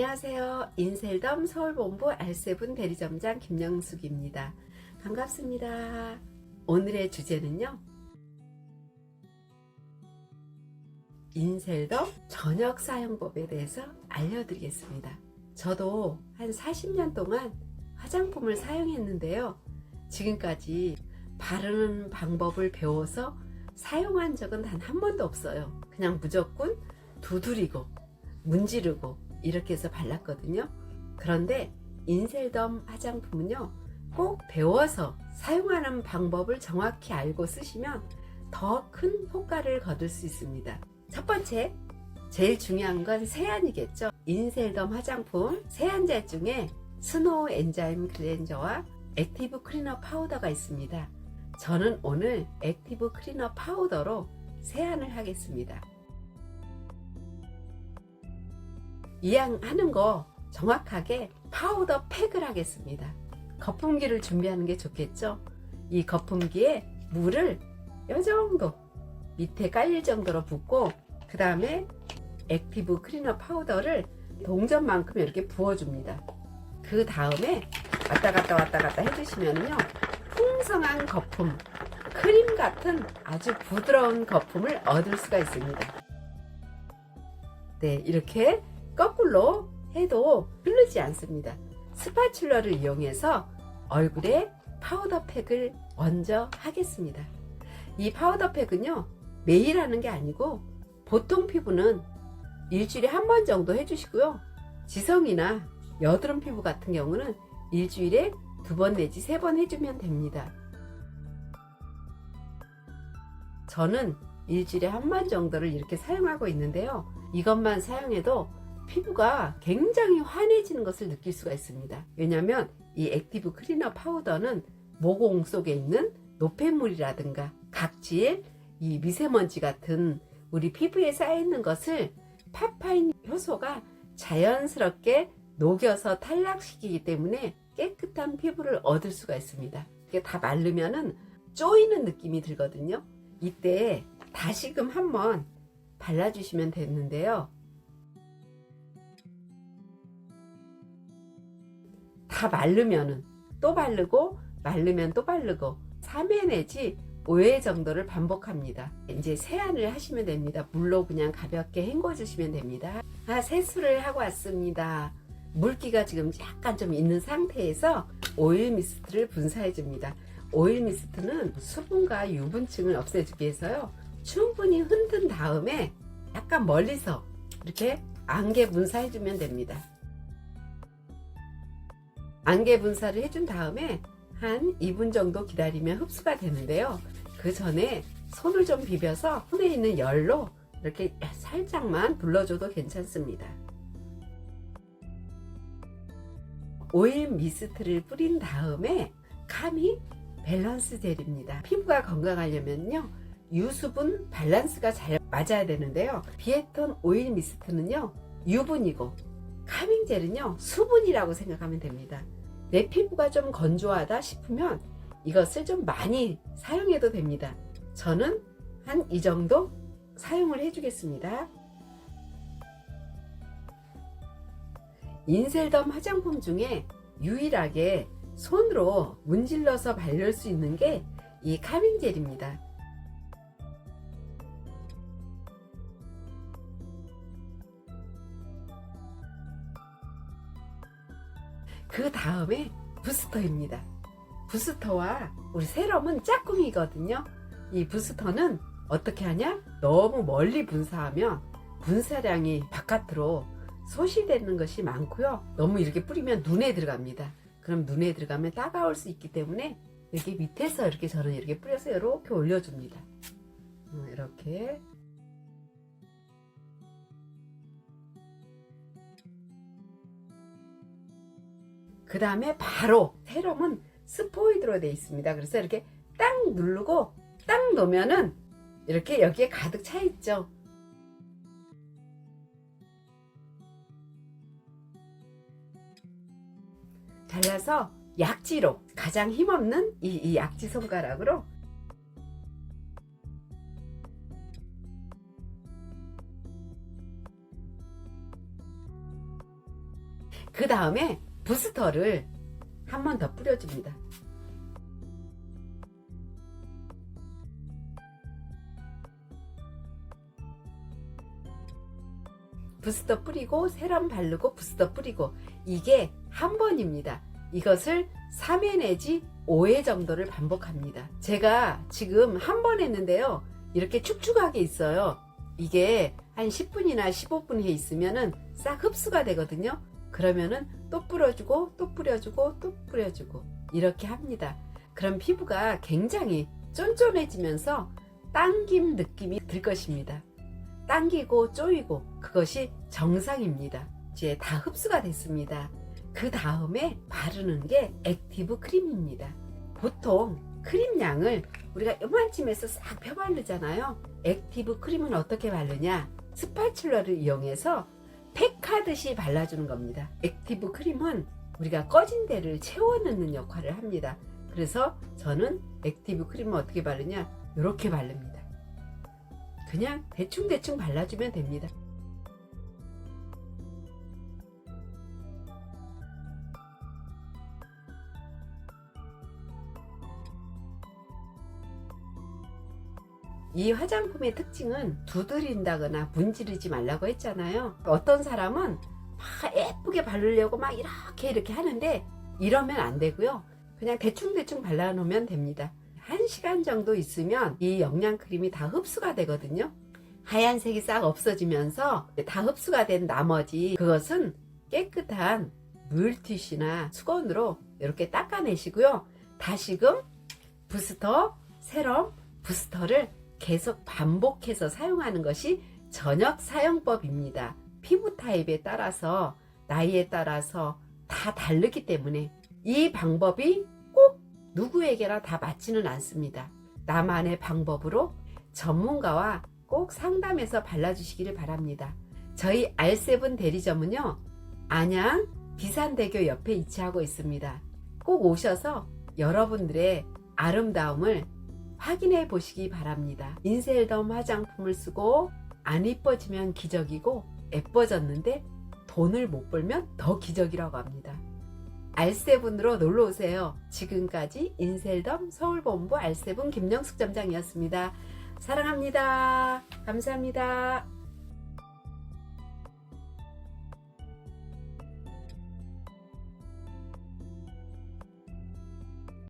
안녕하세요. 인셀덤 서울본부 R7 대리점장 김영숙입니다. 반갑습니다. 오늘의 주제는요. 인셀덤 저녁 사용법에 대해서 알려드리겠습니다. 저도 한 40년 동안 화장품을 사용했는데요. 지금까지 바르는 방법을 배워서 사용한 적은 단 한 번도 없어요. 그냥 무조건 두드리고 문지르고 이렇게 해서 발랐거든요. 그런데 인셀덤 화장품은요, 꼭 배워서 사용하는 방법을 정확히 알고 쓰시면 더 큰 효과를 거둘 수 있습니다. 첫 번째, 제일 중요한 건 세안이겠죠. 인셀덤 화장품 세안제 중에 스노우 엔자임 클렌저와 액티브 클리너 파우더가 있습니다. 저는 오늘 액티브 클리너 파우더로 세안을 하겠습니다. 이양하는 거 정확하게 파우더 팩을 하겠습니다. 거품기를 준비하는 게 좋겠죠? 이 거품기에 물을 이 정도 밑에 깔릴 정도로 붓고 그 다음에 액티브 클리너 파우더를 동전만큼 이렇게 부어줍니다. 그 다음에 왔다 갔다 왔다 갔다 해주시면요. 풍성한 거품, 크림 같은 아주 부드러운 거품을 얻을 수가 있습니다. 네, 이렇게 거꾸로 해도 흐르지 않습니다. 스파츌러를 이용해서 얼굴에 파우더 팩을 먼저 하겠습니다. 이 파우더 팩은요, 매일 하는 게 아니고 보통 피부는 일주일에 한 번 정도 해주시고요. 지성이나 여드름 피부 같은 경우는 일주일에 두 번 내지 세 번 해주면 됩니다. 저는 일주일에 한 번 정도를 이렇게 사용하고 있는데요. 이것만 사용해도 피부가 굉장히 환해지는 것을 느낄 수가 있습니다. 왜냐하면 이 액티브 클리너 파우더는 모공 속에 있는 노폐물이라든가 각질, 이 미세먼지 같은 우리 피부에 쌓여있는 것을 파파인 효소가 자연스럽게 녹여서 탈락시키기 때문에 깨끗한 피부를 얻을 수가 있습니다. 이게 다 마르면은 쪼이는 느낌이 들거든요. 이때 다시금 한번 발라주시면 되는데요. 다 마르면은 또 바르고 마르면 또 바르고 3회 내지 5회 정도를 반복합니다. 이제 세안을 하시면 됩니다. 물로 그냥 가볍게 헹궈 주시면 됩니다. 아, 세수를 하고 왔습니다. 물기가 지금 약간 좀 있는 상태에서 오일 미스트를 분사해 줍니다. 오일 미스트는 수분과 유분층을 없애주기 위해서요. 충분히 흔든 다음에 약간 멀리서 이렇게 안개 분사해 주면 됩니다. 안개 분사를 해준 다음에 한 2분 정도 기다리면 흡수가 되는데요. 그 전에 손을 좀 비벼서 손에 있는 열로 이렇게 살짝만 불러줘도 괜찮습니다. 오일 미스트를 뿌린 다음에 카미 밸런스 젤입니다. 피부가 건강하려면요. 유수분 밸런스가 잘 맞아야 되는데요. 비에톤 오일 미스트는요. 유분이고 카밍 젤은요. 수분이라고 생각하면 됩니다. 내 피부가 좀 건조하다 싶으면 이것을 좀 많이 사용해도 됩니다. 저는 한 이 정도 사용을 해주겠습니다. 인셀덤 화장품 중에 유일하게 손으로 문질러서 바를 수 있는 게 이 카밍 젤입니다. 그 다음에 부스터입니다. 부스터와 우리 세럼은 짝꿍이거든요. 이 부스터는 어떻게 하냐? 너무 멀리 분사하면 분사량이 바깥으로 소실되는 것이 많고요. 너무 이렇게 뿌리면 눈에 들어갑니다. 그럼 눈에 들어가면 따가울 수 있기 때문에 이렇게 밑에서 이렇게 저는 이렇게 뿌려서 이렇게 올려줍니다. 어, 이렇게 그 다음에 바로 세럼은 스포이드로 되어 있습니다. 그래서 이렇게 딱 누르고 딱 놓으면은 이렇게 여기에 가득 차 있죠. 발라서 약지로 가장 힘없는 이, 이 약지 손가락으로 그 다음에 부스터를 한 번 더 뿌려줍니다. 부스터 뿌리고 세럼 바르고 부스터 뿌리고 이게 한 번입니다. 이것을 3회 내지 5회 정도를 반복합니다. 제가 지금 한 번 했는데요. 이렇게 축축하게 있어요. 이게 한 10분이나 15분 해 있으면은 싹 흡수가 되거든요. 그러면은 또 뿌려주고 또 뿌려주고 또 뿌려주고 이렇게 합니다. 그럼 피부가 굉장히 쫀쫀해지면서 당김 느낌이 들 것입니다. 당기고 쪼이고 그것이 정상입니다. 이제 다 흡수가 됐습니다. 그 다음에 바르는 게 액티브 크림입니다. 보통 크림 양을 우리가 요만큼에서 싹 펴바르잖아요. 액티브 크림은 어떻게 바르냐? 스파츌러를 이용해서 팩하듯이 발라주는 겁니다. 액티브 크림은 우리가 꺼진 데를 채워넣는 역할을 합니다. 그래서 저는 액티브 크림을 어떻게 바르냐? 이렇게 바릅니다. 그냥 대충대충 발라주면 됩니다. 이 화장품의 특징은 두드린다거나 문지르지 말라고 했잖아요. 어떤 사람은 막 예쁘게 바르려고 막 이렇게 이렇게 하는데 이러면 안 되고요. 그냥 대충대충 발라놓으면 됩니다. 한 시간 정도 있으면 이 영양크림이 다 흡수가 되거든요. 하얀색이 싹 없어지면서 다 흡수가 된 나머지 그것은 깨끗한 물티슈나 수건으로 이렇게 닦아내시고요. 다시금 부스터, 세럼, 부스터를 계속 반복해서 사용하는 것이 전역 사용법입니다. 피부 타입에 따라서 나이에 따라서 다 다르기 때문에 이 방법이 꼭 누구에게나 다 맞지는 않습니다. 나만의 방법으로 전문가와 꼭 상담해서 발라주시기를 바랍니다. 저희 R7 대리점은요, 안양 비산대교 옆에 위치하고 있습니다. 꼭 오셔서 여러분들의 아름다움을 확인해 보시기 바랍니다. 인셀덤 화장품을 쓰고 안 이뻐지면 기적이고 예뻐졌는데 돈을 못 벌면 더 기적이라고 합니다. R7으로 놀러 오세요. 지금까지 인셀덤 서울본부 R7 김영숙 점장이었습니다. 사랑합니다. 감사합니다.